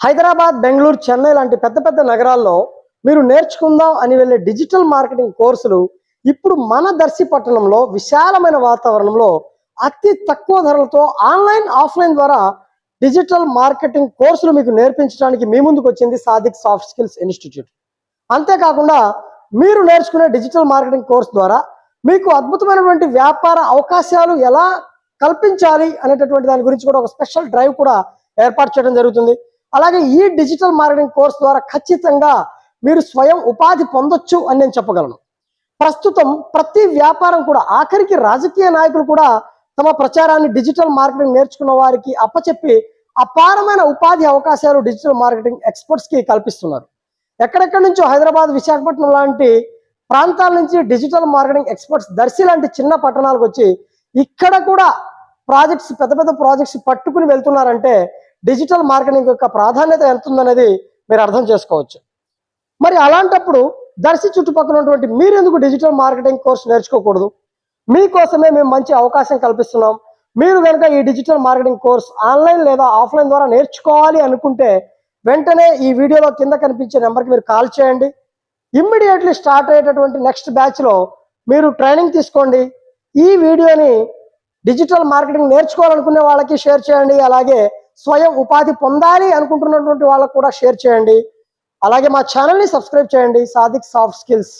హైదరాబాద్ బెంగళూరు చెన్నై లాంటి పెద్ద పెద్ద నగరాల్లో మీరు నేర్చుకుందాం అని వెళ్ళే డిజిటల్ మార్కెటింగ్ కోర్సులు ఇప్పుడు మన దర్శి పట్టణంలో విశాలమైన వాతావరణంలో అతి తక్కువ ధరలతో ఆన్లైన్ ఆఫ్లైన్ ద్వారా డిజిటల్ మార్కెటింగ్ కోర్సులు మీకు నేర్పించడానికి మీ ముందుకు వచ్చింది సాదిక్ సాఫ్ట్ స్కిల్స్ ఇన్స్టిట్యూట్. అంతేకాకుండా మీరు నేర్చుకునే డిజిటల్ మార్కెటింగ్ కోర్స్ ద్వారా మీకు అద్భుతమైనటువంటి వ్యాపార అవకాశాలు ఎలా కల్పించాలి అనేటటువంటి దాని గురించి కూడా ఒక స్పెషల్ డ్రైవ్ కూడా ఏర్పాటు చేయడం జరుగుతుంది. అలాగే ఈ డిజిటల్ మార్కెటింగ్ కోర్స్ ద్వారా ఖచ్చితంగా మీరు స్వయం ఉపాధి పొందొచ్చు అని నేను చెప్పగలను. ప్రస్తుతం ప్రతి వ్యాపారం కూడా ఆఖరికి రాజకీయ నాయకులు కూడా తమ ప్రచారాన్ని డిజిటల్ మార్కెటింగ్ నేర్చుకున్న వారికి అప్పచెప్పి అపారమైన ఉపాధి అవకాశాలు డిజిటల్ మార్కెటింగ్ ఎక్స్పర్ట్స్కి కల్పిస్తున్నారు. ఎక్కడెక్కడి నుంచో హైదరాబాద్ విశాఖపట్నం లాంటి ప్రాంతాల నుంచి డిజిటల్ మార్కెటింగ్ ఎక్స్పర్ట్స్ దర్శి లాంటి చిన్న పట్టణాలకు వచ్చి ఇక్కడ కూడా ప్రాజెక్ట్స్ పెద్ద పెద్ద ప్రాజెక్ట్స్ పట్టుకుని వెళ్తున్నారంటే డిజిటల్ మార్కెటింగ్ యొక్క ప్రాధాన్యత ఎంత ఉందనేది మీరు అర్థం చేసుకోవచ్చు. మరి అలాంటప్పుడు దర్శి చుట్టుపక్కల ఉన్నటువంటి మీరు ఎందుకు డిజిటల్ మార్కెటింగ్ కోర్స్ నేర్చుకోకూడదు? మీకోసమే మేము మంచి అవకాశం కల్పిస్తున్నాం. మీరు కనుక ఈ డిజిటల్ మార్కెటింగ్ కోర్స్ ఆన్లైన్ లేదా ఆఫ్లైన్ ద్వారా నేర్చుకోవాలి అనుకుంటే వెంటనే ఈ వీడియోలో కింద కనిపించే నెంబర్కి మీరు కాల్ చేయండి. ఇమ్మీడియట్లీ స్టార్ట్ అయ్యేటటువంటి నెక్స్ట్ బ్యాచ్లో మీరు ట్రైనింగ్ తీసుకోండి. ఈ వీడియోని డిజిటల్ మార్కెటింగ్ నేర్చుకోవాలనుకునే వాళ్ళకి షేర్ చేయండి. అలాగే స్వయం ఉపాధి పొందాలి అనుకుంటున్నటువంటి వాళ్ళకు కూడా షేర్ చేయండి. అలాగే మా ఛానల్ని సబ్స్క్రైబ్ చేయండి. Sadiq soft skills.